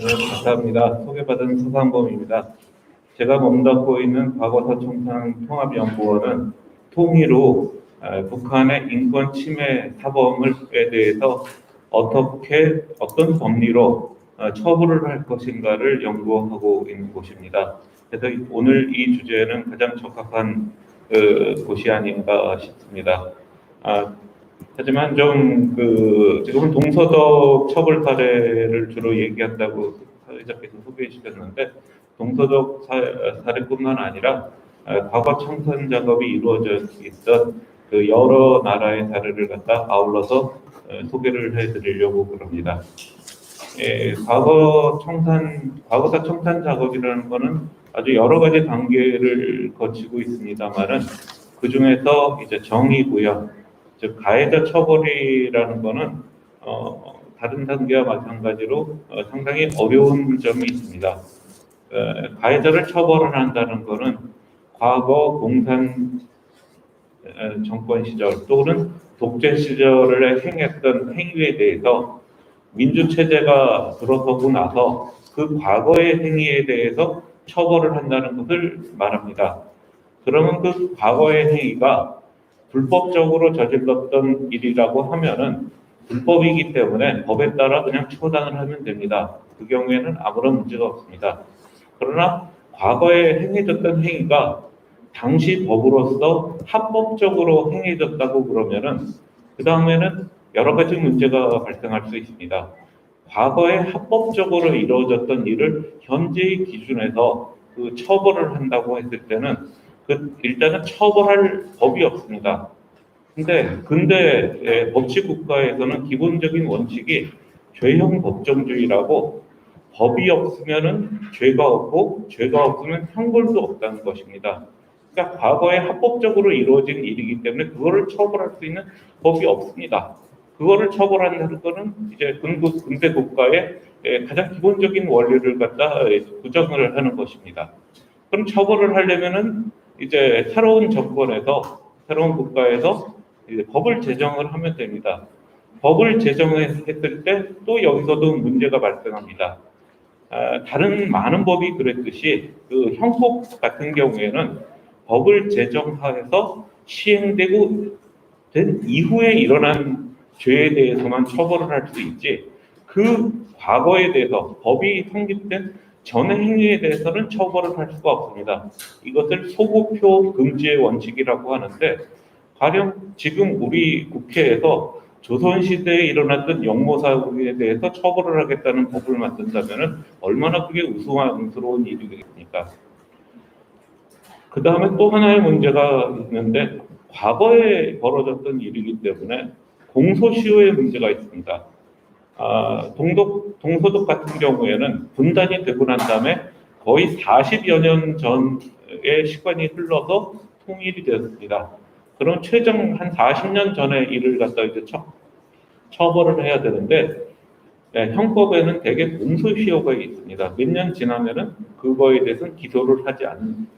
네, 감사합니다. 소개받은 서상범입니다. 제가 몸담고 있는 과거사 청산 통합연구원은 통일후 에, 북한의 인권 침해 사범을에 대해서 어떻게 어떤 법리로 어, 처벌을 할 것인가를 연구하고 있는 곳입니다. 그래서 이- 오늘 이 주제는 가장 적합한 그 곳이 아닌가 싶습니다. 아, 하지만 좀 그 지금은 동서적 처벌 사례를 주로 얘기한다고 사회자께서 소개해 주셨는데 동서적 사- 사례뿐만 아니라 아, 과거 청산 작업이 이루어져 있던 그 여러 나라의 사례를 갖다 아울러서 어, 소개를 해드리려고 그럽니다. 예, 과거 청산, 과거사 청산 작업이라는 것은 아주 여러 가지 단계를 거치고 있습니다만은 그 중에서 이제 정의 구현, 즉 가해자 처벌이라는 것은 어, 다른 단계와 마찬가지로 어, 상당히 어려운 점이 있습니다. 어, 가해자를 처벌을 한다는 것은 과거 공산 어, 정권 시절 또는 독재 시절에 행했던 행위에 대해서 민주 체제가 들어서고 나서 그 과거의 행위에 대해서 처벌을 한다는 것을 말합니다. 그러면 그 과거의 행위가 불법적으로 저질렀던 일이라고 하면은 불법이기 때문에 법에 따라 그냥 처단을 하면 됩니다. 그 경우에는 아무런 문제가 없습니다. 그러나 과거에 행해졌던 행위가 당시 법으로서 합법적으로 행해졌다고 그러면은 그 다음에는 여러 가지 문제가 발생할 수 있습니다. 과거에 합법적으로 이루어졌던 일을 현재의 기준에서 그 처벌을 한다고 했을 때는 그 일단은 처벌할 법이 없습니다. 근데 근대 의 법치 국가에서는 기본적인 원칙이 죄형 법정주의라고 법이 없으면은 죄가 없고 죄가 없으면 형벌도 없다는 것입니다. 그러니까 과거에 합법적으로 이루어진 일이기 때문에 그거를 처벌할 수 있는 법이 없습니다. 그거를 처벌한다는 것은 이제 근대, 근대 국가의 예, 가장 기본적인 원리를 갖다 예, 부정을 하는 것입니다. 그럼 처벌을 하려면은 이제 새로운 정권에서 새로운 국가에서 이제 법을 제정을 하면 됩니다. 법을 제정했을 때 또 여기서도 문제가 발생합니다. 아, 다른 많은 법이 그랬듯이 그 형법 같은 경우에는 법을 제정해서 시행되고 된 이후에 일어난 죄에 대해서만 처벌을 할 수 있지 그 과거에 대해서 법이 성립된 전의 행위에 대해서는 처벌을 할 수가 없습니다. 이것을 소급표 금지의 원칙이라고 하는데 가령 지금 우리 국회에서 조선시대에 일어났던 영모사고에 대해서 처벌을 하겠다는 법을 만든다면 얼마나 그게 우스꽝스러운 일이겠습니까? 그 다음에 또 하나의 문제가 있는데 과거에 벌어졌던 일이기 때문에 공소시효의 문제가 있습니다. 아, 동독, 동서독 같은 경우에는 분단이 되고 난 다음에 거의 40여 년 전의 시간이 흘러서 통일이 되었습니다. 그럼 최종 한 40년 전의 일을 갖다 이제 처, 처벌을 해야 되는데 네, 형법에는 대개 공소시효가 있습니다. 몇 년 지나면은 그거에 대해서는 기소를 하지 않는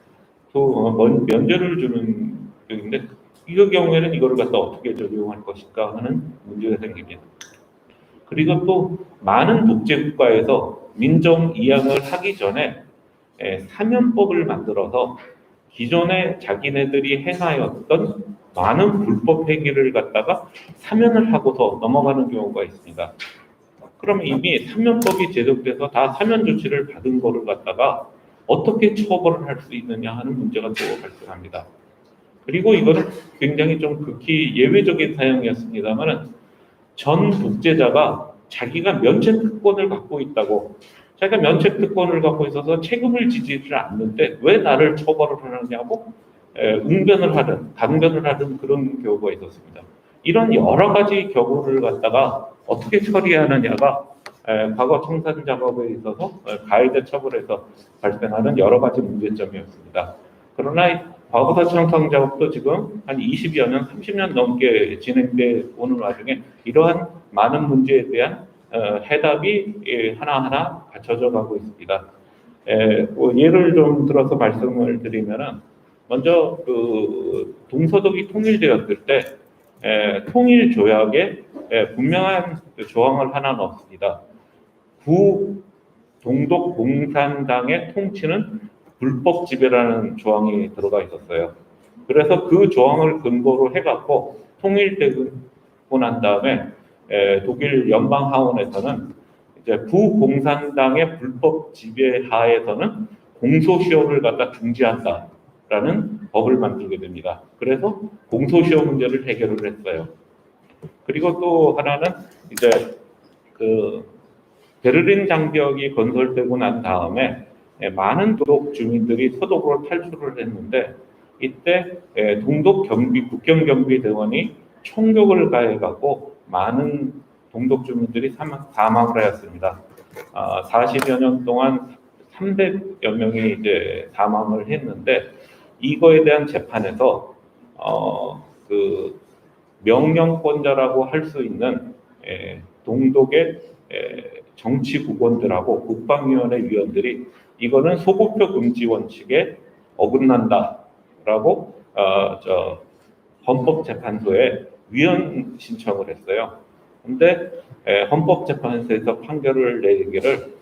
또 어, 면- 면제를 주는 경우인데 이 경우에는 이거를 갖다 어떻게 적용할 것인가 하는 문제가 생깁니다. 그리고 또 많은 독재 국가에서 민정 이양을 하기 전에 에, 사면법을 만들어서 기존에 자기네들이 행하였던 많은 불법 행위를 갖다가 사면을 하고서 넘어가는 경우가 있습니다. 그러면 이미 사면법이 제정돼서 다 사면 조치를 받은 거를 갖다가 어떻게 처벌을 할 수 있느냐 하는 문제가 또 발생합니다. 그리고 이거는 굉장히 좀 극히 예외적인 사용이었습니다만은 전 독재자가 자기가 면책 특권을 갖고 있다고 자기가 면책 특권을 갖고 있어서 책임을 지지를 않는데 왜 나를 처벌을 하느냐고 에, 응변을 하든 강변을 하든 그런 경우가 있었습니다. 이런 여러 가지 경우를 갖다가 어떻게 처리하느냐가 에, 과거 청산 작업에 있어서 에, 가해자 처벌에서 발생하는 여러 가지 문제점이었습니다. 그러나 이 과거사 청산 작업도 지금 한 20여 년, 30년 넘게 진행돼 오는 와중에 이러한 많은 문제에 대한 어, 해답이 예, 하나하나 갖춰져 가고 있습니다. 에, 뭐 예를 좀 들어서 말씀을 드리면은 먼저 그 동서독이 통일되었을 때 에, 통일 조약에 에, 분명한 그 조항을 하나 넣습니다. 구 동독 공산당의 통치는 불법 지배라는 조항이 들어가 있었어요. 그래서 그 조항을 근거로 해갖고 통일되고 난 다음에 에, 독일 연방 하원에서는 이제 부공산당의 불법 지배 하에서는 공소시효를 갖다 중지한다라는 법을 만들게 됩니다. 그래서 공소시효 문제를 해결을 했어요. 그리고 또 하나는 이제 그 베를린 장벽이 건설되고 난 다음에 예, 많은 도독 주민들이 서독으로 탈출을 했는데 이때 예, 동독 경비 국경 경비 대원이 총격을 가해갖고 많은 동독 주민들이 사망, 사망을 하였습니다. 아, 40여 년 동안 300여 명이 이제 사망을 했는데 이거에 대한 재판에서 어, 그 명령권자라고 할 수 있는 에, 동독의 에, 정치 국원들하고 국방위원회 위원들이 이거는 소급표 금지 원칙에 어긋난다라고 어, 저 헌법재판소에 위헌 신청을 했어요. 에, 헌법재판소에서 판결을 내리기를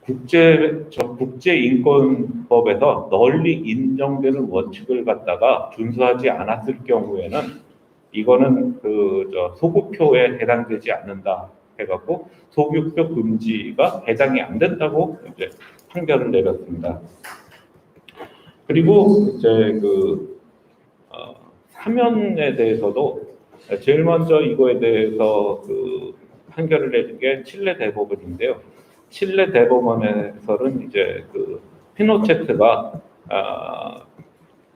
국제 저 국제인권법에서 널리 인정되는 원칙을 갖다가 준수하지 않았을 경우에는 이거는 그저 소급표에 해당되지 않는다 해갖고 소급표 금지가 해당이 안 된다고 이제 판결을 내렸습니다. 그리고 이제 그 어, 사면에 대해서도 제일 먼저 이거에 대해서 그 판결을 내린 게 칠레 대법원인데요. 칠레 대법원에서는 이제 그 피노체트가 아,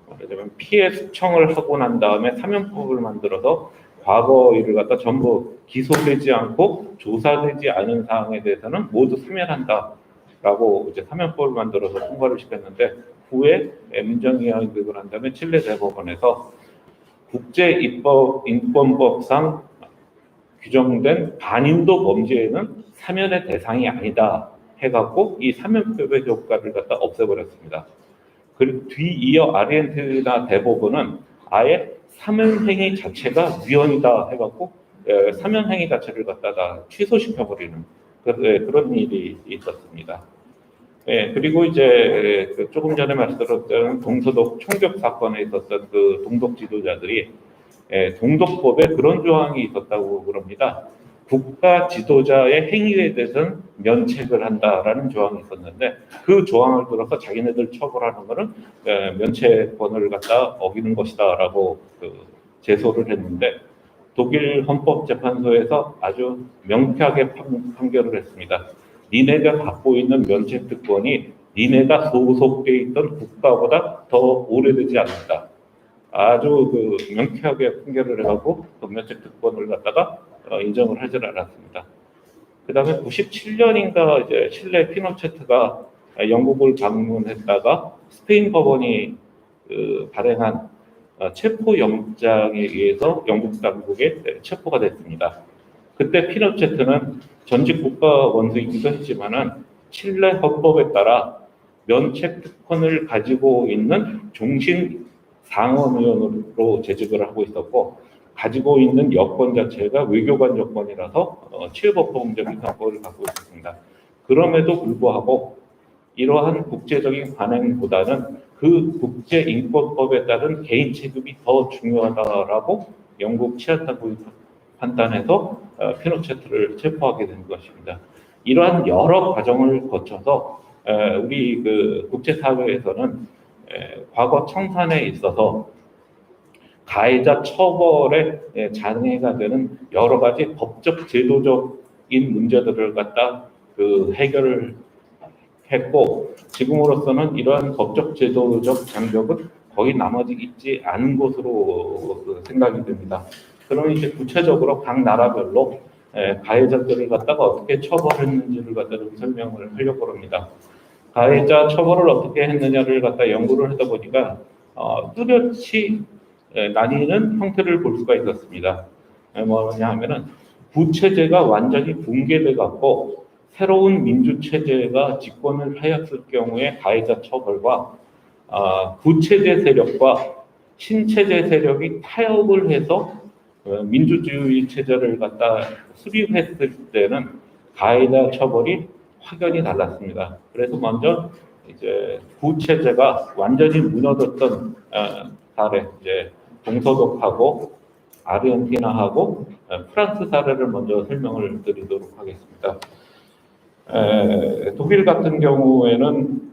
말하자면 피해 수청을 하고 난 다음에 사면법을 만들어서 과거 일을 갖다 전부 기소되지 않고 조사되지 않은 사항에 대해서는 모두 사면한다라고 이제 사면법을 만들어서 통과를 시켰는데 후에 민정위원회 되고 난 다음에 칠레 대법원에서 국제 입법 인권법상 규정된 반인도 범죄에는 사면의 대상이 아니다 해갖고 이 사면법의 효과를 갖다 없애버렸습니다. 그리고 뒤이어 아르헨티나 대법원은 아예 사면행위 자체가 위헌이다 해갖고 에, 사면행위 자체를 갖다가 취소시켜버리는 그, 에, 그런 일이 있었습니다. 예, 그리고 이제 그 조금 전에 말씀드렸던 동서독 총격 사건에 있었던 그 동독 지도자들이 예, 동독법에 그런 조항이 있었다고 그럽니다. 국가 지도자의 행위에 대해서는 면책을 한다라는 조항이 있었는데 그 조항을 들어서 자기네들 처벌하는 에, 면책권을 갖다 어기는 것이다라고 그 제소를 했는데 독일 헌법재판소에서 아주 명쾌하게 판, 판결을 했습니다. 니네가 갖고 있는 면책 특권이 니네가 소속돼 있던 국가보다 더 오래되지 않는다. 아주 그 명쾌하게 판결을 해가고 그 면책 특권을 갖다가 어, 인정을 하지 않았습니다. 그 다음에 97년인가 이제 실내 피노체트가 영국을 방문했다가 스페인 법원이 그 발행한 어, 체포 영장에 의해서 영국 당국에 체포가 됐습니다. 그때 피노체트는 전직 국가 원수이기도 했지만은 칠레 헌법에 따라 면책 특권을 가지고 있는 종신 상원 의원으로 재직을 하고 있었고 가지고 있는 여권 자체가 외교관 여권이라서 어, 치유법범적인 여권을 갖고 있었습니다. 그럼에도 불구하고 이러한 국제적인 관행보다는 그 국제인권법에 따른 개인 체급이 더 중요하다라고 영국 치안당국이 판단해서 어, 피노체트를 체포하게 된 것입니다. 이러한 여러 과정을 거쳐서 에, 우리 그 국제사회에서는 에, 과거 청산에 있어서 가해자 처벌에 에, 장애가 되는 여러 가지 법적 제도적인 문제들을 갖다 그 해결을 했고 지금으로서는 이러한 법적 제도적 장벽은 거의 나머지 있지 않은 것으로 그 생각이 됩니다. 그럼 이제 구체적으로 각 나라별로 에, 가해자들을 갖다가 어떻게 처벌했는지를 갖다 좀 설명을 하려고 합니다. 가해자 처벌을 어떻게 했느냐를 갖다 연구를 하다 보니까 어, 뚜렷이 에, 나뉘는 형태를 볼 수가 있었습니다. 에, 뭐냐 하면은 부체제가 완전히 붕괴돼 갖고 새로운 민주 체제가 집권을 하였을 경우에 가해자 처벌과 아, 부체제 세력과 신체제 세력이 타협을 해서 어, 민주주의 체제를 갖다 수립했을 때는 가해자 처벌이 확연히 달랐습니다. 그래서 먼저 이제 구체제가 완전히 무너졌던 어, 사례, 이제 동서독하고 아르헨티나하고 어, 프랑스 사례를 먼저 설명을 드리도록 하겠습니다. 에, 독일 같은 경우에는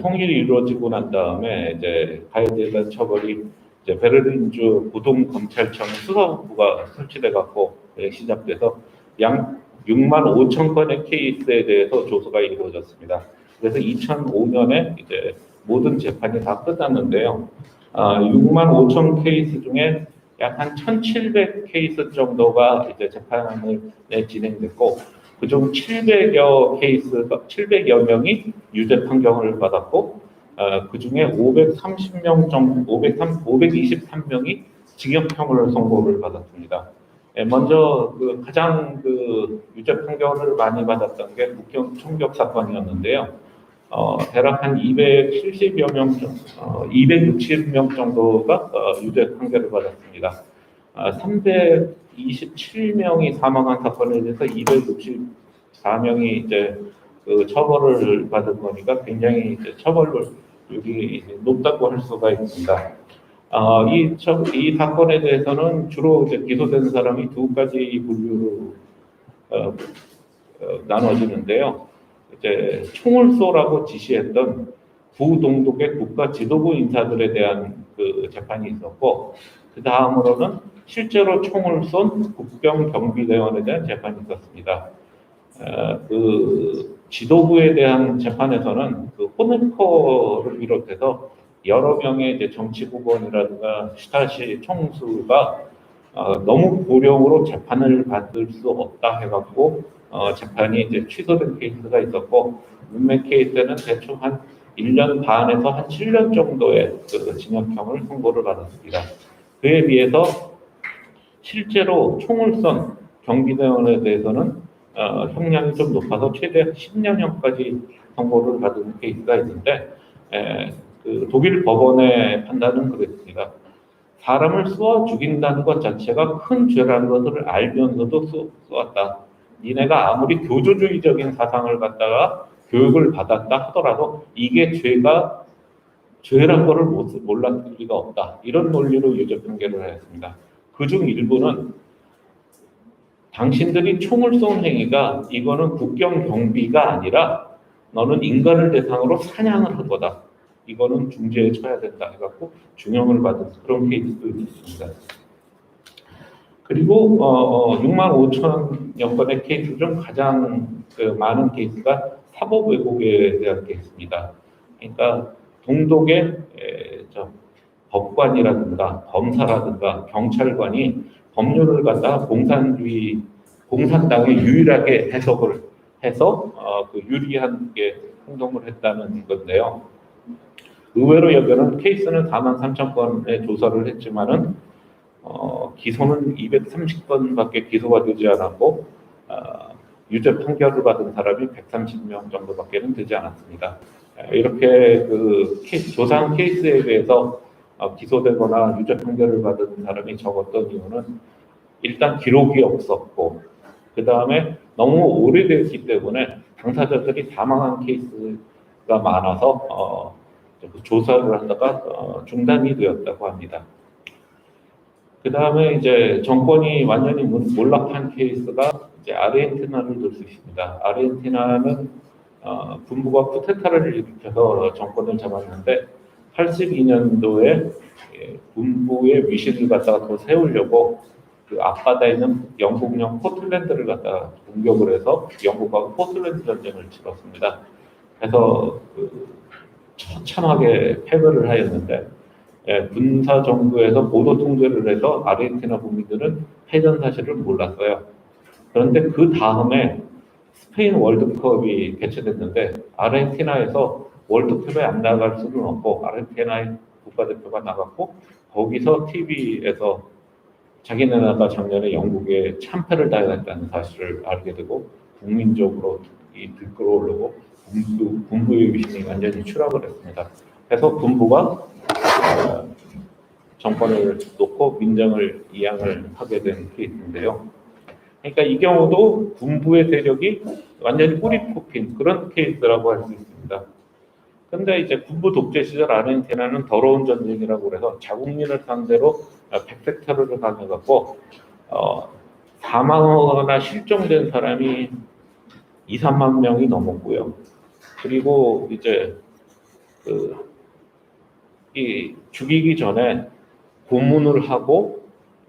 통일이 이루어지고 난 다음에 이제 가해자에 대한 처벌이 이제 베를린주 고동검찰청 수사본부가 설치돼 갖고 예, 시작돼서 양 6만 5천 건의 케이스에 대해서 조사가 이루어졌습니다. 그래서 2005년에 이제 모든 재판이 다 끝났는데요. 아, 6만 5천 케이스 중에 약 한 1,700 케이스 정도가 이제 재판을 네, 진행됐고 그중 700여 케이스가 700여 명이 유죄 판결을 받았고 어, 그 중에 530명 정도 503, 523명이 징역형을 선고를 받았습니다. 예, 먼저 그 가장 그 유죄 판결을 많이 받았던 게 북경 총격 사건이었는데요. 어, 대략 한 270여 명, 정- 어, 260명 정도가 어, 유죄 판결을 받았습니다. 아, 327명이 사망한 사건에 대해서 264명이 이제 그 처벌을 받은 거니까 굉장히 이제 처벌률이 높다고 할 수가 있습니다. 아, 이, 처- 이 사건에 대해서는 주로 이제 기소된 사람이 두 가지 분류로 어, 어, 나눠지는데요. 이제 총을 쏘라고 지시했던 부동독의 국가 지도부 인사들에 대한 그 재판이 있었고, 그 다음으로는 실제로 총을 쏜 국경 경비대원에 대한 재판이 있었습니다. 어, 그 지도부에 대한 재판에서는 그 호네커를 비롯해서 여러 명의 이제 정치국원이라든가 슈타시 총수가 어, 너무 고령으로 재판을 받을 수 없다 해갖고 어, 재판이 이제 취소된 케이스가 있었고 몇몇 케이스는 대충 한 1년 반에서 한 7년 정도의 그 징역형을 선고를 받았습니다. 그에 비해서 실제로 총을 쏜 경비대원에 대해서는 어, 형량이 좀 높아서 최대 10년형까지 선고를 받은 케이스가 있는데 에, 그 독일 법원의 판단은 그랬습니다. 사람을 쏘아 죽인다는 것 자체가 큰 죄라는 것을 알면서도 쏘, 쏘았다. 니네가 아무리 교조주의적인 사상을 갖다가 교육을 받았다 하더라도 이게 죄가 죄란 거를 못- 몰랐을 리가 없다. 이런 논리로 유죄 판결을 하였습니다. 그중 일부는 당신들이 총을 쏜 행위가 이거는 국경 경비가 아니라 너는 인간을 대상으로 사냥을 한 거다. 이거는 중죄에 처해야 된다 해갖고 중형을 받은 그런 케이스도 있습니다. 그리고 어, 어, 6만 5천 건의 케이스 중 가장 그 많은 케이스가 사법 왜곡에 대한 케이스입니다. 그러니까 동독의 에, 저 법관이라든가 검사라든가 경찰관이 법률을 갖다가 공산주의 공산당에 유일하게 해석을 해서 어, 그 유리한 게 행동을 했다는 건데요. 의외로 여기는 케이스는 4만 3천 건의 조사를 했지만은 어, 기소는 230건밖에 기소가 되지 않았고 어, 유죄 판결을 받은 사람이 130명 정도밖에는 되지 않았습니다. 에, 이렇게 그 케이스, 조사한 케이스에 대해서 어, 기소되거나 유죄 판결을 받은 사람이 적었던 이유는 일단 기록이 없었고 그 다음에 너무 오래됐기 때문에 당사자들이 사망한 케이스가 많아서 어, 그 조사를 하다가 어, 중단이 되었다고 합니다. 그 다음에 이제 정권이 완전히 문- 몰락한 케이스가 이제 아르헨티나를 들 수 있습니다. 아르헨티나는 어, 군부가 쿠데타를 일으켜서 정권을 잡았는데 82년도에 예, 군부의 위신을 갖다가 더 세우려고 그 앞바다에 있는 영국령 포틀랜드를 갖다가 공격을 해서 영국하고 포틀랜드 전쟁을 치렀습니다. 그래서 그 처참하게 패배를 하였는데 예, 군사 정부에서 보도 통제를 해서 아르헨티나 국민들은 패전 사실을 몰랐어요. 그런데 그 다음에 스페인 월드컵이 개최됐는데 아르헨티나에서 월드컵에 안 나갈 수는 없고 아르헨티나의 국가대표가 나갔고 거기서 TV에서 자기네 나라가 작년에 영국에 참패를 당했다는 사실을 알게 되고 국민적으로 이 들끓어오르고 군부, 군부의 위신이 완전히 추락을 했습니다. 그래서 군부가 어, 정권을 놓고 민정을 이양을 하게 된 케이스인데요. 그러니까 이 경우도 군부의 세력이 완전히 뿌리 뽑힌 그런 케이스라고 할 수 있습니다. 근데 이제 군부 독재 시절 아르헨티나는 더러운 전쟁이라고 그래서 자국민을 상대로 백색 테러를 당해갖고 어, 사망하거나 실종된 사람이 2, 3만 명이 넘었고요. 그리고 이제 그 이 죽이기 전에 고문을 하고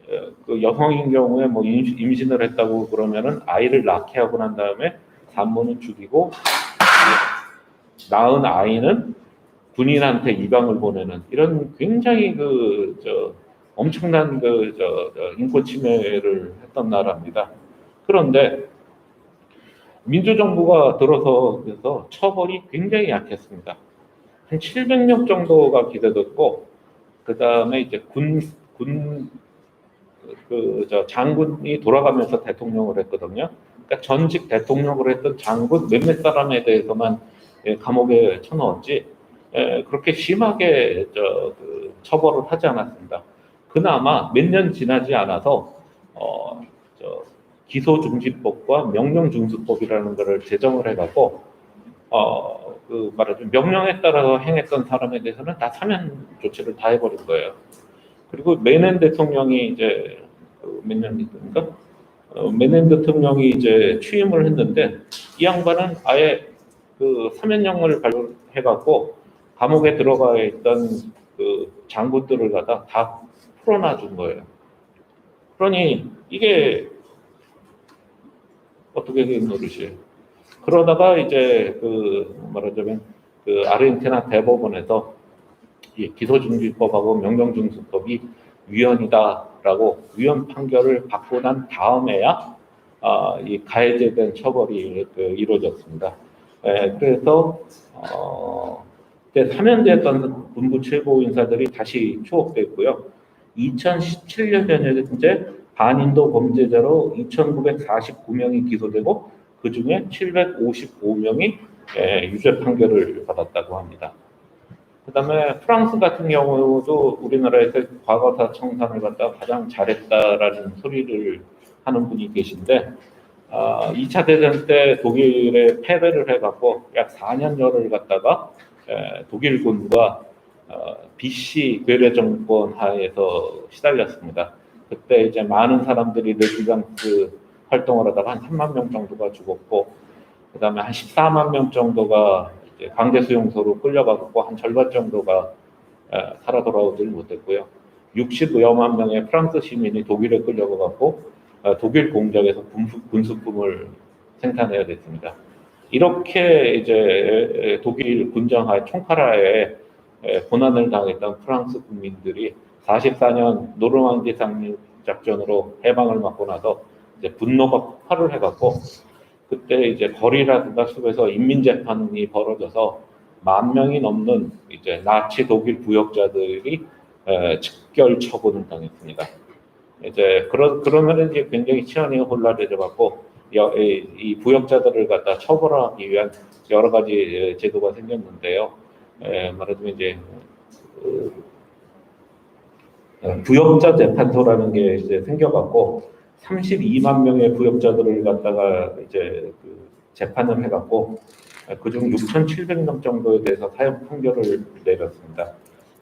어, 그 여성인 경우에 뭐 임신- 임신을 했다고 그러면은 아이를 낳게 하고 난 다음에 산모는 죽이고 낳은 아이는 군인한테 입양을 보내는 이런 굉장히 그 저 엄청난 그 저 인권 침해를 했던 나라입니다. 그런데 민주정부가 들어서 그래서 처벌이 굉장히 약했습니다. 한 700명 정도가 기대됐고 그 다음에 이제 군 군 그 저 장군이 돌아가면서 대통령을 했거든요. 그러니까 전직 대통령을 했던 장군 몇몇 사람에 대해서만 예, 감옥에 쳐넣었지 예, 그렇게 심하게 저, 그 처벌을 하지 않았습니다. 그나마 몇 년 지나지 않아서 어, 저, 기소중지법과 명령중수법이라는 것을 제정을 해갖고 어, 그 말하자면 명령에 따라서 행했던 사람에 대해서는 다 사면 조치를 다 해버린 거예요. 그리고 메넨 대통령이 이제 그 몇년 됐습니까? 어, 메넨 대통령이 이제 취임을 했는데 이 양반은 아예 그 사면령을 발표해갖고 감옥에 들어가 있던 그 장군들을 갖다 다 풀어놔 준 거예요. 그러니 이게 어떻게 된 노릇이에요? 그러다가 이제 그 말하자면 그 아르헨티나 대법원에서 이 기소중지법하고 명령중수법이 위헌이다라고 위헌 판결을 받고 난 다음에야 아, 이 가해제된 처벌이 그 이루어졌습니다. 예, 그래서 어, 그때 사면됐던 군부 최고 인사들이 다시 추억됐고요. 2017년에 현재 반인도 범죄자로 2,949명이 기소되고 그 중에 755명이 예, 유죄 판결을 받았다고 합니다. 그 다음에 프랑스 같은 경우도 우리나라에서 과거사 청산을 갖다 가장 잘했다라는 소리를 하는 분이 계신데 아, 2차 대전 때 독일에 패배를 해갖고 약 4년여를 갖다가 에, 독일군과 어, BC 괴뢰 정권 하에서 시달렸습니다. 그때 이제 많은 사람들이 레지던스 활동을 하다가 한 3만 명 정도가 죽었고, 그 다음에 한 14만 명 정도가 이제 강제 수용소로 끌려가고 한 절반 정도가 에, 살아 돌아오질 못했고요. 60여만 명의 프랑스 시민이 독일에 끌려가고 어, 독일 공장에서 군수, 군수품을 생산해야 됐습니다. 이렇게 이제 독일 군정하에 총칼하에 에, 고난을 당했던 프랑스 국민들이 44년 노르망디 상륙 작전으로 해방을 맞고 나서 이제 분노가 폭발을 해갖고 그때 이제 거리라든가 숲에서 인민재판이 벌어져서 만 명이 넘는 이제 나치 독일 부역자들이 에, 즉결 처분을 당했습니다. 이제 그러 그러면은 이제 굉장히 치안이 혼란해져 갖고 여- 이, 이 부역자들을 갖다 처벌하기 위한 여러 가지 제도가 생겼는데요. 에, 말하자면 이제 그, 어, 부역자 재판소라는 게 이제 생겨갖고 32만 명의 부역자들을 갖다가 이제 그 재판을 해갖고 그중 6,700명 정도에 대해서 사형 판결을 내렸습니다.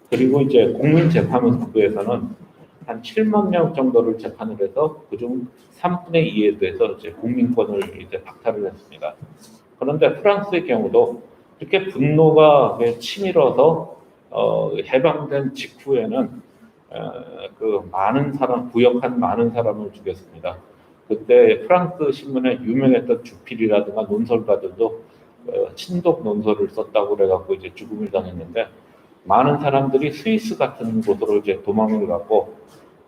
그리고 이제 국민재판부에서는 한 7만 명 정도를 재판을 해서 그중 3분의 2에 대해서 이제 국민권을 이제 박탈을 했습니다. 그런데 프랑스의 경우도 이렇게 분노가 치밀어서 어, 해방된 직후에는 어, 그 많은 사람 부역한 많은 사람을 죽였습니다. 그때 프랑스 신문에 유명했던 주필이라든가 논설가들도 어, 친독 논설을 썼다고 그래갖고 이제 죽음을 당했는데 많은 사람들이 스위스 같은 곳으로 이제 도망을 가고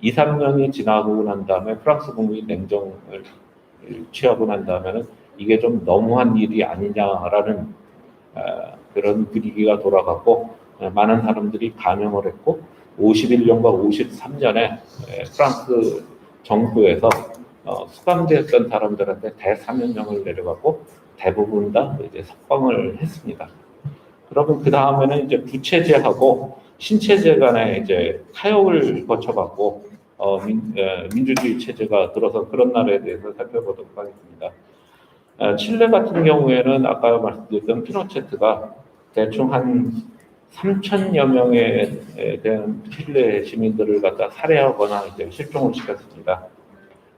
2, 3년이 지나고 난 다음에 프랑스 국민이 냉정을 취하고 난 다음에는 이게 좀 너무한 일이 아니냐라는 어, 그런 분위기가 돌아갔고 어, 많은 사람들이 감형을 했고 51년과 53년에 프랑스 정부에서 어, 수감되었던 사람들한테 대사면령을 내려가고 대부분 다 이제 석방을 했습니다. 그러면 그 다음에는 이제 부체제하고 신체제 간에 이제 타협을 거쳐갖고 어, 민, 주주의 체제가 들어서 그런 나라에 대해서 살펴보도록 하겠습니다. 어, 칠레 같은 경우에는 아까 말씀드렸던 피노체트가 대충 한 3천여 명에 대한 칠레 시민들을 갖다 살해하거나 이제 실종을 시켰습니다.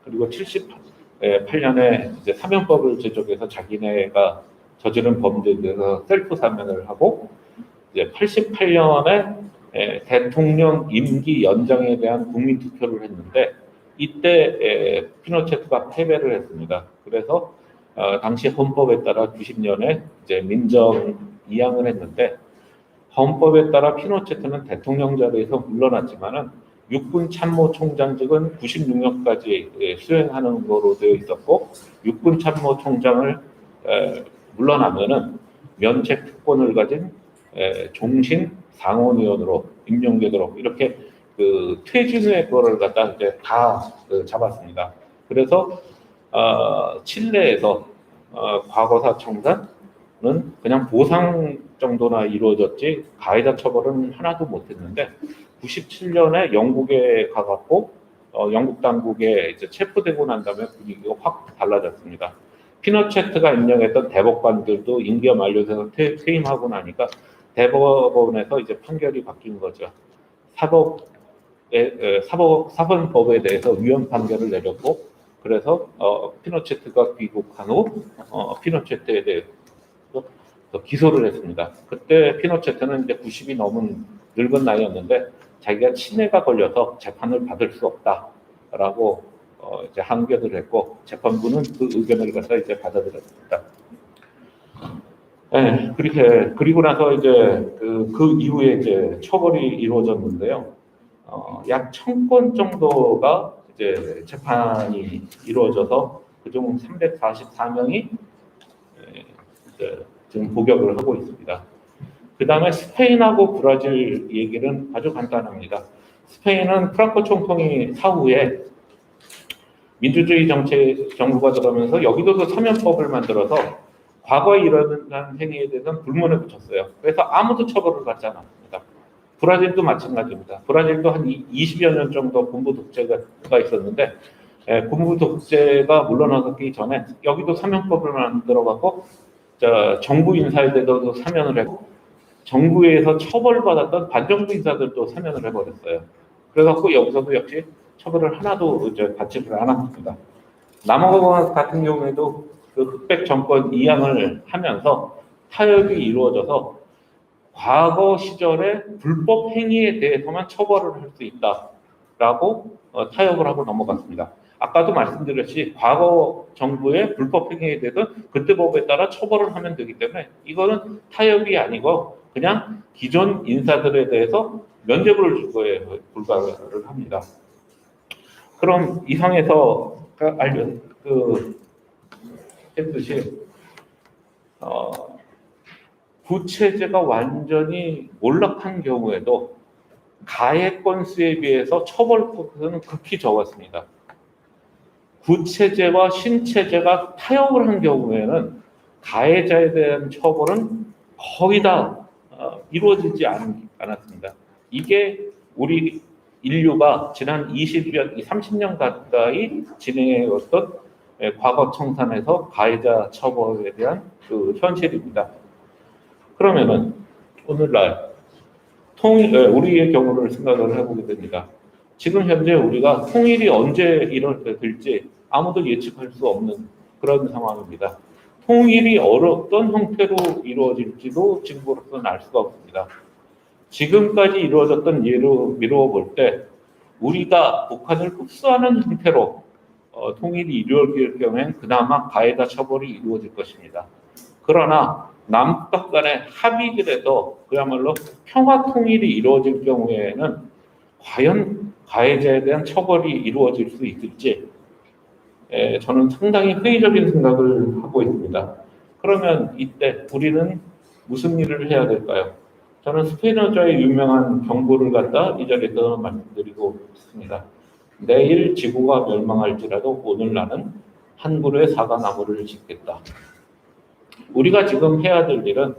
그리고 78년에 이제 사면법을 제정해서 자기네가 저지른 범죄에 대해서 셀프 사면을 하고 이제 88년에 대통령 임기 연장에 대한 국민 투표를 했는데 이때 에, 피노체트가 패배를 했습니다. 그래서 어, 당시 헌법에 따라 90년에 이제 민정 이양을 했는데 헌법에 따라 피노체트는 대통령 자리에서 물러났지만은 육군 참모총장직은 96년까지 수행하는 거로 되어 있었고 육군 참모총장을 에, 물러나면은 면책 특권을 가진 에, 종신 상원의원으로 임명되도록 이렇게 그 퇴진의 거를 갖다 이제 다 그 잡았습니다. 그래서 어, 칠레에서 어, 과거사 청산 은 그냥 보상 정도나 이루어졌지 가해자 처벌은 하나도 못했는데 97년에 영국에 가갖고 어, 영국 당국에 이제 체포되고 난 다음에 분위기가 확 달라졌습니다. 피노체트가 임명했던 대법관들도 임기가 만료돼서 퇴, 퇴임하고 나니까 대법원에서 이제 판결이 바뀐 거죠. 사법 에, 사법 사법법에 대해서 위헌 판결을 내렸고 그래서 어, 피노체트가 귀국한 후 어, 피노체트에 대해서 또 기소를 했습니다. 그때 피노체트는 이제 90이 넘은 늙은 나이였는데 자기가 치매가 걸려서 재판을 받을 수 없다라고 어, 이제 항변을 했고 재판부는 그 의견을 갖다 이제 받아들였습니다. 네, 그렇게 그리고 나서 이제 그, 그 이후에 이제 처벌이 이루어졌는데요. 어, 약 천 건 정도가 이제 재판이 이루어져서 그중 344명이 이제 지금 복역을 하고 있습니다. 그 다음에 스페인하고 브라질 얘기는 아주 간단합니다. 스페인은 프랑코 총통이 사후에 민주주의 정책 정부가 들어오면서 여기도 그 사면법을 만들어서 과거에 일어난 행위에 대해서는 불문에 붙였어요. 그래서 아무도 처벌을 받지 않았습니다. 브라질도 마찬가지입니다. 브라질도 한 20여 년 정도 군부 독재가 있었는데 에, 군부 독재가 물러나기 전에 여기도 사면법을 만들어갖고 정부 대해서도 사면을 했고 정부에서 처벌받았던 반정부 인사들도 사면을 해버렸어요. 그래갖고 여기서도 역시 처벌을 하나도 받지를 않았습니다. 남아공 같은 경우에도 그 흑백 정권 이양을 하면서 타협이 이루어져서 과거 시절의 불법 행위에 대해서만 처벌을 할 수 있다라고 어, 타협을 하고 넘어갔습니다. 아까도 말씀드렸듯이 과거 정부의 불법 행위에 대해서 그때 법에 따라 처벌을 하면 되기 때문에 이거는 타협이 아니고 그냥 기존 인사들에 대해서 면죄부를 줄 거에 불과를 합니다. 그럼 이상에서 알려 그 했듯이 어, 구체제가 완전히 몰락한 경우에도 가해 건수에 비해서 처벌 건수는 극히 적었습니다. 구체제와 신체제가 타협을 한 경우에는 가해자에 대한 처벌은 거의 다 어, 이루어지지 않, 않았습니다. 이게 우리 인류가 지난 20년, 30년 가까이 진행해왔던 예, 과거 청산에서 가해자 처벌에 대한 그 현실입니다. 그러면은 오늘날 통 예, 우리의 경우를 생각을 해보게 됩니다. 지금 현재 우리가 통일이 언제 일어날지 아무도 예측할 수 없는 그런 상황입니다. 통일이 어떤 형태로 이루어질지도 지금으로서는 알 수가 없습니다. 지금까지 이루어졌던 예로 미루어 볼 때 우리가 북한을 흡수하는 형태로 어, 통일이 이루어질 경우엔 그나마 가해자 처벌이 이루어질 것입니다. 그러나 남북 간의 합의들에도 그야말로 평화 통일이 이루어질 경우에는 과연 가해자에 대한 처벌이 이루어질 수 있을지 에, 저는 상당히 회의적인 생각을 하고 있습니다. 그러면 이때 우리는 무슨 일을 해야 될까요? 저는 스페인어자의 유명한 경고를 갖다 이 자리에서 말씀드리고 싶습니다. 내일 지구가 멸망할지라도 오늘 나는 한 그루의 사과나무를 짓겠다. 우리가 지금 해야 될 일은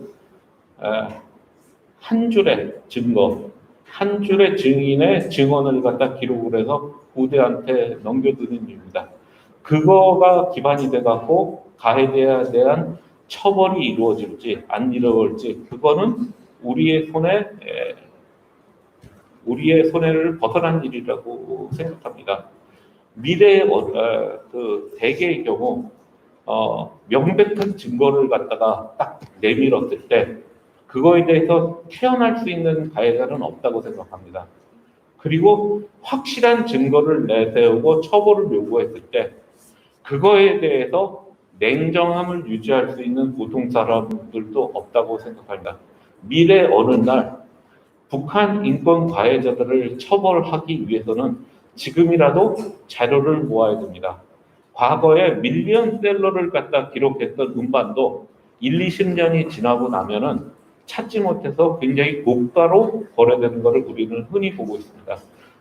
한 줄의 증거, 한 줄의 증인의 증언을 갖다 기록을 해서 후대한테 넘겨드는 일입니다. 그거가 기반이 돼갖고 가해자에 대한 처벌이 이루어질지 안 이루어질지 그거는 우리의 손에 에, 우리의 손해를 벗어난 일이라고 생각합니다. 미래의 어, 어, 그 대개의 경우 어, 명백한 증거를 갖다가 딱 내밀었을 때 그거에 대해서 태어날 수 있는 가해자는 없다고 생각합니다. 그리고 확실한 증거를 내세우고 처벌을 요구했을 때 그거에 대해서 냉정함을 유지할 수 있는 보통 사람들도 없다고 생각합니다. 미래 어느 날 북한 인권 가해자들을 처벌하기 위해서는 지금이라도 자료를 모아야 됩니다. 과거에 밀리언셀러를 갖다 기록했던 음반도 1, 20년이 지나고 나면은 찾지 못해서 굉장히 고가로 거래되는 것을 우리는 흔히 보고 있습니다.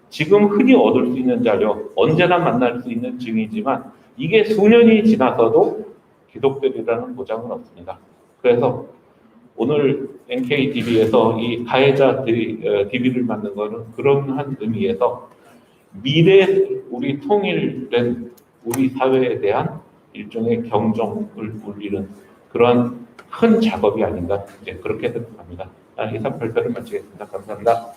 지금 흔히 얻을 수 있는 자료, 언제나 만날 수 있는 증이지만 이게 수년이 지나서도 기록되리라는 보장은 없습니다. 그래서 오늘 NKDB에서 이 가해자 DB를 만든 것은 그런 한 의미에서 미래 우리 통일된 우리 사회에 대한 일종의 경종을 울리는 그러한 큰 작업이 아닌가 그렇게 생각합니다. 아, 이상 발표를 마치겠습니다. 감사합니다.